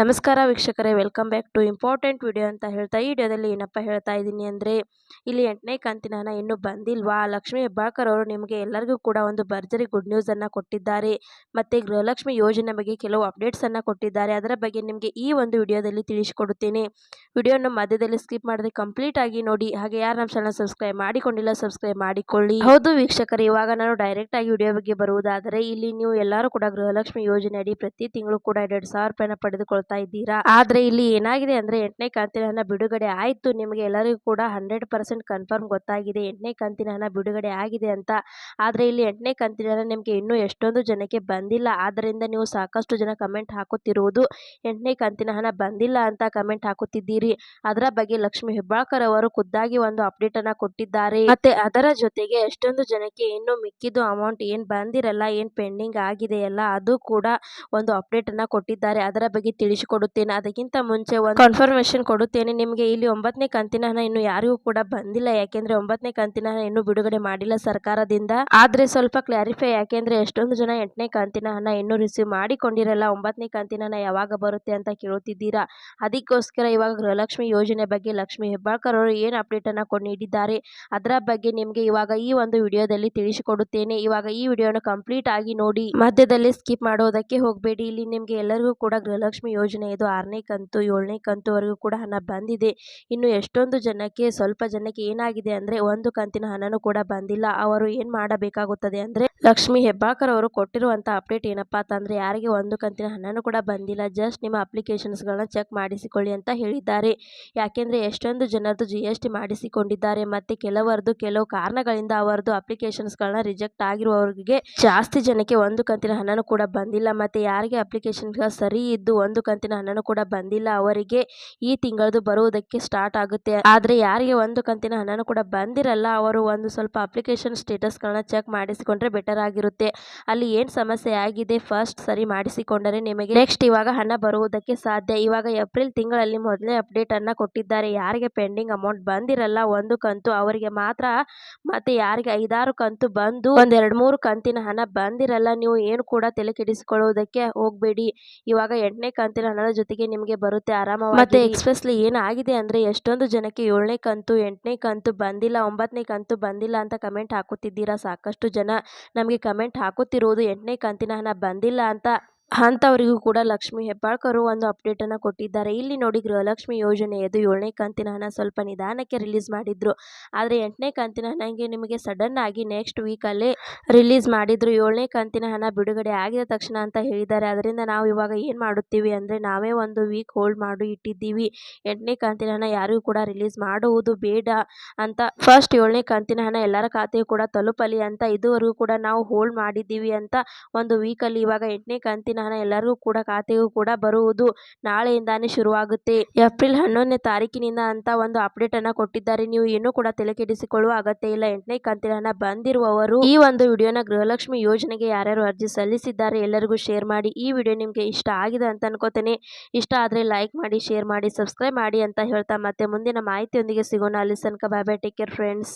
ನಮಸ್ಕಾರ ವೀಕ್ಷಕರೇ, welcome back to important video ಅಂತ ಹೇಳ್ತಾ ಈ ವಿಡಿಯೋದಲ್ಲಿ ಏನಪ್ಪ ಹೇಳ್ತಾ ಇದ್ದೀನಿ ಅಂದರೆ, ಇಲ್ಲಿ ಎಂಟನೇ ಕಂತಿನ ಹಣ ಇನ್ನೂ ಬಂದಿಲ್ವಾ? ಲಕ್ಷ್ಮಿ ಹೆಬ್ಬಾಳ್ಕರ್ ಅವರು ನಿಮಗೆ ಎಲ್ಲರಿಗೂ ಕೂಡ ಒಂದು ಭರ್ಜರಿ ಗುಡ್ ನ್ಯೂಸನ್ನು ಕೊಟ್ಟಿದ್ದಾರೆ. ಮತ್ತು ಗೃಹಲಕ್ಷ್ಮಿ ಯೋಜನೆ ಬಗ್ಗೆ ಕೆಲವು ಅಪ್ಡೇಟ್ಸನ್ನು ಕೊಟ್ಟಿದ್ದಾರೆ. ಅದರ ಬಗ್ಗೆ ನಿಮಗೆ ಈ ಒಂದು ವಿಡಿಯೋದಲ್ಲಿ ತಿಳಿಸಿಕೊಡುತ್ತೇನೆ. ವಿಡಿಯೋನ ಮಧ್ಯದಲ್ಲಿ ಸ್ಕಿಪ್ ಮಾಡದೆ ಕಂಪ್ಲೀಟ್ ಆಗಿ ನೋಡಿ. ಹಾಗೆ ಯಾರು ನಮ್ಮ ಚಾನಲ್ ಸಬ್ಸ್ಕ್ರೈಬ್ ಮಾಡಿಕೊಂಡಿಲ್ಲ ಸಬ್ಸ್ಕ್ರೈಬ್ ಮಾಡಿಕೊಳ್ಳಿ. ಹೌದು ವೀಕ್ಷಕರು, ಇವಾಗ ನಾನು ಡೈರೆಕ್ಟ್ ಆಗಿ ವಿಡಿಯೋ ಬಗ್ಗೆ ಬರುವುದಾದರೆ, ಇಲ್ಲಿ ನೀವು ಎಲ್ಲರೂ ಕೂಡ ಗೃಹಲಕ್ಷ್ಮಿ ಯೋಜನೆ ಅಡಿ ಪ್ರತಿ ತಿಂಗಳು ಕೂಡ ಎರಡು ಸಾವಿರ ರೂಪಾಯಿನ ಪಡೆದುಕೊಳ್ತಾ ಇದ್ದೀರಾ? ಆದ್ರೆ ಇಲ್ಲಿ ಏನಾಗಿದೆ ಅಂದ್ರೆ ಎಂಟನೇ ಕಂತಿನ ಹಣ ಬಿಡುಗಡೆ ಆಯ್ತು. ನಿಮಗೆ ಎಲ್ಲರಿಗೂ ಕೂಡ ಹಂಡ್ರೆಡ್ ಪರ್ಸೆಂಟ್ ಕನ್ಫರ್ಮ್ ಗೊತ್ತಾಗಿದೆ. ಎಂಟನೇ ಕಂತಿನ ಹಣ ಬಿಡುಗಡೆ ಆಗಿದೆ ಅಂತ. ಆದ್ರೆ ಇಲ್ಲಿ ಎಂಟನೇ ಕಂತಿನ ಹಣ ನಿಮಗೆ ಇನ್ನೂ ಎಷ್ಟೊಂದು ಜನಕ್ಕೆ ಬಂದಿಲ್ಲ. ಆದ್ದರಿಂದ ನೀವು ಸಾಕಷ್ಟು ಜನ ಕಮೆಂಟ್ ಹಾಕುತ್ತಿರುವುದು ಎಂಟನೇ ಕಂತಿನ ಹಣ ಬಂದಿಲ್ಲ ಅಂತ ಕಮೆಂಟ್ ಹಾಕುತ್ತಿದ್ದೀರಿ. ಅದರ ಬಗ್ಗೆ ಲಕ್ಷ್ಮಿ ಹೆಬ್ಬಾಳ್ಕರ್ ಅವರು ಖುದ್ದಾಗಿ ಒಂದು ಅಪ್ಡೇಟ್ ಅನ್ನ ಕೊಟ್ಟಿದ್ದಾರೆ. ಮತ್ತೆ ಅದರ ಜೊತೆಗೆ ಎಷ್ಟೊಂದು ಜನಕ್ಕೆ ಇನ್ನು ಮಿಕ್ಕಿದ್ದು ಅಮೌಂಟ್ ಏನ್ ಬಂದಿರಲ್ಲ, ಏನ್ ಪೆಂಡಿಂಗ್ ಆಗಿದೆಯಲ್ಲ ಅದು ಕೂಡ ಒಂದು ಅಪ್ಡೇಟ್ ಅನ್ನ ಕೊಟ್ಟಿದ್ದಾರೆ. ಅದರ ಬಗ್ಗೆ ತಿಳಿಸಿಕೊಡುತ್ತೇನೆ. ಅದಕ್ಕಿಂತ ಮುಂಚೆ ಒಂದು ಕನ್ಫರ್ಮೇಶನ್ ಕೊಡುತ್ತೇನೆ. ನಿಮಗೆ ಇಲ್ಲಿ ಒಂಬತ್ತನೇ ಕಂತಿನ ಹಣ ಇನ್ನು ಯಾರಿಗೂ ಕೂಡ ಬಂದಿಲ್ಲ. ಯಾಕೆಂದ್ರೆ ಒಂಬತ್ತನೇ ಕಂತಿನ ಹಣ ಇನ್ನು ಬಿಡುಗಡೆ ಮಾಡಿಲ್ಲ ಸರ್ಕಾರದಿಂದ. ಆದ್ರೆ ಸ್ವಲ್ಪ ಕ್ಲಾರಿಫೈ ಯಾಕೆಂದ್ರೆ ಎಷ್ಟೊಂದು ಜನ ಎಂಟನೇ ಕಂತಿನ ಹಣ ಇನ್ನು ರಿಸೀವ್ ಮಾಡಿಕೊಂಡಿರಲ್ಲ. ಒಂಬತ್ತನೇ ಕಂತಿನ ಹಣ ಯಾವಾಗ ಬರುತ್ತೆ ಅಂತ ಕೇಳುತ್ತಿದ್ದೀರಾ? ಅದಕ್ಕೋಸ್ಕರ ಇವಾಗ ಗೃಹಲಕ್ಷ್ಮಿ ಯೋಜನೆ ಬಗ್ಗೆ ಲಕ್ಷ್ಮಿ ಹೆಬ್ಬಾಳ್ಕರ್ ಅವರು ಏನು ಅಪ್ಡೇಟ್ ಅನ್ನ ಕೊಂಡಿದ್ದಾರೆ ಅದರ ಬಗ್ಗೆ ನಿಮಗೆ ಇವಾಗ ಈ ಒಂದು ವಿಡಿಯೋದಲ್ಲಿ ತಿಳಿಸಿಕೊಡುತ್ತೇನೆ. ಇವಾಗ ಈ ವಿಡಿಯೋನ ಕಂಪ್ಲೀಟ್ ಆಗಿ ನೋಡಿ. ಮಧ್ಯದಲ್ಲಿ ಸ್ಕಿಪ್ ಮಾಡೋದಕ್ಕೆ ಹೋಗಬೇಡಿ. ಇಲ್ಲಿ ನಿಮಗೆ ಎಲ್ಲರಿಗೂ ಕೂಡ ಗೃಹಲಕ್ಷ್ಮಿ ಯೋಜನೆ ಇದು ಆರನೇ ಕಂತು, ಏಳನೇ ಕಂತುವರೆಗೂ ಕೂಡ ಹಣ ಬಂದಿದೆ. ಇನ್ನು ಎಷ್ಟೊಂದು ಜನಕ್ಕೆ, ಸ್ವಲ್ಪ ಜನಕ್ಕೆ ಏನಾಗಿದೆ ಅಂದ್ರೆ ಒಂದು ಕಂತಿನ ಹಣನೂ ಕೂಡ ಬಂದಿಲ್ಲ. ಅವರು ಏನ್ ಮಾಡಬೇಕಾಗುತ್ತದೆ ಅಂದ್ರೆ, ಲಕ್ಷ್ಮಿ ಹೆಬ್ಬಾಕರ್ ಅವರು ಕೊಟ್ಟಿರುವಂತ ಅಪ್ಡೇಟ್ ಏನಪ್ಪಾ ಅಂತಂದ್ರೆ ಯಾರಿಗೆ ಒಂದು ಕಂತಿನ ಹಣನೂ ಕೂಡ ಬಂದಿಲ್ಲ. ಜಸ್ಟ್ ನಿಮ್ಮ ಅಪ್ಲಿಕೇಶನ್ಸ್ಗಳನ್ನ ಚೆಕ್ ಮಾಡಿಸಿಕೊಳ್ಳಿ ಅಂತ ಹೇಳಿದ್ದಾರೆ. ಯಾಕೆಂದ್ರೆ ಎಷ್ಟೊಂದು ಜನರದು ಜಿ ಎಸ್ ಟಿ ಮಾಡಿಸಿಕೊಂಡಿದ್ದಾರೆ. ಮತ್ತೆ ಕೆಲವರದು ಕೆಲವು ಕಾರಣಗಳಿಂದ ಅವರದು ಅಪ್ಲಿಕೇಶನ್ಸ್ಗಳನ್ನ ರಿಜೆಕ್ಟ್ ಆಗಿರುವವರಿಗೆ ಜಾಸ್ತಿ ಜನಕ್ಕೆ ಒಂದು ಕಂತಿನ ಹಣನೂ ಕೂಡ ಬಂದಿಲ್ಲ. ಮತ್ತೆ ಯಾರಿಗೆ ಅಪ್ಲಿಕೇಶನ್ ಸರಿ ಇದ್ದು ಒಂದು ಹಣನೂ ಕೂಡ ಬಂದಿಲ್ಲ. ಅವರಿಗೆ ಈ ತಿಂಗಳದು ಬರುವುದಕ್ಕೆ ಸ್ಟಾರ್ಟ್ ಆಗುತ್ತೆ. ಆದ್ರೆ ಯಾರಿಗೆ ಒಂದು ಕಂತಿನ ಹಣನೂ ಕೂಡ ಬಂದಿರಲ್ಲ. ಅವರು ಒಂದು ಸ್ವಲ್ಪ ಅಪ್ಲಿಕೇಶನ್ ಸ್ಟೇಟಸ್ಗಳನ್ನ ಚೆಕ್ ಮಾಡಿಸಿಕೊಂಡ್ರೆ ಬೆಟರ್ ಆಗಿರುತ್ತೆ. ಅಲ್ಲಿ ಏನ್ ಸಮಸ್ಯೆ ಆಗಿದೆ ಫಸ್ಟ್ ಸರಿ ಮಾಡಿಸಿಕೊಂಡರೆ ನಿಮಗೆ ನೆಕ್ಸ್ಟ್ ಇವಾಗ ಹಣ ಬರುವುದಕ್ಕೆ ಸಾಧ್ಯ. ಇವಾಗ ಏಪ್ರಿಲ್ ತಿಂಗಳಲ್ಲಿ ಮೊದಲನೇ ಅಪ್ಡೇಟ್ ಅನ್ನ ಕೊಟ್ಟಿದ್ದಾರೆ. ಯಾರಿಗೆ ಪೆಂಡಿಂಗ್ ಅಮೌಂಟ್ ಬಂದಿರಲ್ಲ ಒಂದು ಕಂತು, ಅವರಿಗೆ ಮಾತ್ರ ಮತ್ತೆ ಯಾರಿಗೆ ಐದಾರು ಕಂತು ಬಂದು ಒಂದೆರಡು ಮೂರು ಕಂತಿನ ಹಣ ಬಂದಿರಲ್ಲ. ನೀವು ಏನು ಕೂಡ ತಲೆ ಕೆಡಿಸಿಕೊಳ್ಳುವುದಕ್ಕೆ ಹೋಗ್ಬೇಡಿ. ಇವಾಗ ಎಂಟನೇ ಕಂತಿನ ಹಣದ ಜೊತೆಗೆ ನಿಮಗೆ ಬರುತ್ತೆ ಆರಾಮವಾಗಿ. ಮತ್ತೆ ಎಕ್ಸ್ಪ್ರೆಸ್ಲಿ ಏನಾಗಿದೆ ಅಂದ್ರೆ ಎಷ್ಟೊಂದು ಜನಕ್ಕೆ ಏಳನೇ ಕಂತು, ಎಂಟನೇ ಕಂತು ಬಂದಿಲ್ಲ ಒಂಬತ್ತನೇ ಕಂತು ಬಂದಿಲ್ಲ ಅಂತ ಕಮೆಂಟ್ ಹಾಕುತ್ತಿದ್ದೀರಾ? ಸಾಕಷ್ಟು ಜನ ನಮಗೆ ಕಮೆಂಟ್ ಹಾಕುತ್ತಿರುವುದು ಎಂಟನೇ ಕಂತಿನ ಹಣ ಬಂದಿಲ್ಲ ಅಂತ ಅಂಥವರಿಗೂ ಕೂಡ ಲಕ್ಷ್ಮಿ ಹೆಬ್ಬಾಳ್ಕರು ಒಂದು ಅಪ್ಡೇಟ್ ಅನ್ನ ಕೊಟ್ಟಿದ್ದಾರೆ. ಇಲ್ಲಿ ನೋಡಿ ಗೃಹಲಕ್ಷ್ಮಿ ಯೋಜನೆಯದು ಏಳನೇ ಕಂತಿನ ಹಣ ಸ್ವಲ್ಪ ನಿಧಾನಕ್ಕೆ ರಿಲೀಸ್ ಮಾಡಿದ್ರು. ಆದರೆ ಎಂಟನೇ ಕಂತಿನ ಹಣಗೆ ನಿಮಗೆ ಸಡನ್ ಆಗಿ ನೆಕ್ಸ್ಟ್ ವೀಕಲ್ಲೇ ರಿಲೀಸ್ ಮಾಡಿದ್ರು. ಏಳನೇ ಕಂತಿನ ಹಣ ಬಿಡುಗಡೆ ಆಗಿದ ತಕ್ಷಣ ಅಂತ ಹೇಳಿದ್ದಾರೆ. ಅದರಿಂದ ನಾವು ಇವಾಗ ಏನು ಮಾಡುತ್ತೀವಿ ಅಂದರೆ ನಾವೇ ಒಂದು ವೀಕ್ ಹೋಲ್ಡ್ ಮಾಡಿ ಇಟ್ಟಿದ್ದೀವಿ. ಎಂಟನೇ ಕಂತಿನ ಹಣ ಯಾರಿಗೂ ಕೂಡ ರಿಲೀಸ್ ಮಾಡುವುದು ಬೇಡ ಅಂತ ಫಸ್ಟ್ ಏಳನೇ ಕಂತಿನ ಹಣ ಎಲ್ಲರ ಖಾತೆಯು ಕೂಡ ತಲುಪಲಿ ಅಂತ ಇದುವರೆಗೂ ಕೂಡ ನಾವು ಹೋಲ್ಡ್ ಮಾಡಿದ್ದೀವಿ ಅಂತ ಒಂದು ವೀಕಲ್ಲಿ ಇವಾಗ ಎಂಟನೇ ಕಂತಿನ ಹಣ ಎಲ್ಲರಿಗೂ ಕೂಡ ಖಾತೆಗೂ ಕೂಡ ಬರುವುದು ನಾಳೆಯಿಂದಾನೇ ಶುರುವಾಗುತ್ತೆ. ಏಪ್ರಿಲ್ ಹನ್ನೊಂದನೇ ತಾರೀಕಿನಿಂದ ಅಂತ ಒಂದು ಅಪ್ಡೇಟ್ ಅನ್ನ ಕೊಟ್ಟಿದ್ದಾರೆ. ನೀವು ಏನು ಕೂಡ ತಲೆ ಕೆಡಿಸಿಕೊಳ್ಳುವ ಅಗತ್ಯ ಇಲ್ಲ. ಎಂಟನೇ ಕಂತಿನ ಬಂದಿರುವವರು ಈ ಒಂದು ವಿಡಿಯೋನ ಗೃಹಲಕ್ಷ್ಮಿ ಯೋಜನೆಗೆ ಯಾರ್ಯಾರು ಅರ್ಜಿ ಸಲ್ಲಿಸಿದ್ದಾರೆ ಎಲ್ಲರಿಗೂ ಶೇರ್ ಮಾಡಿ. ಈ ವಿಡಿಯೋ ನಿಮಗೆ ಇಷ್ಟ ಆಗಿದೆ ಅಂತ ಅನ್ಕೋತೇನೆ. ಇಷ್ಟ ಆದರೆ ಲೈಕ್ ಮಾಡಿ, ಶೇರ್ ಮಾಡಿ, ಸಬ್ಸ್ಕ್ರೈಬ್ ಮಾಡಿ ಅಂತ ಹೇಳ್ತಾ ಮತ್ತೆ ಮುಂದಿನ ಮಾಹಿತಿಯೊಂದಿಗೆ ಸಿಗೋಣ. ಅಲ್ಲಿ ತನಕ bye bye take care friends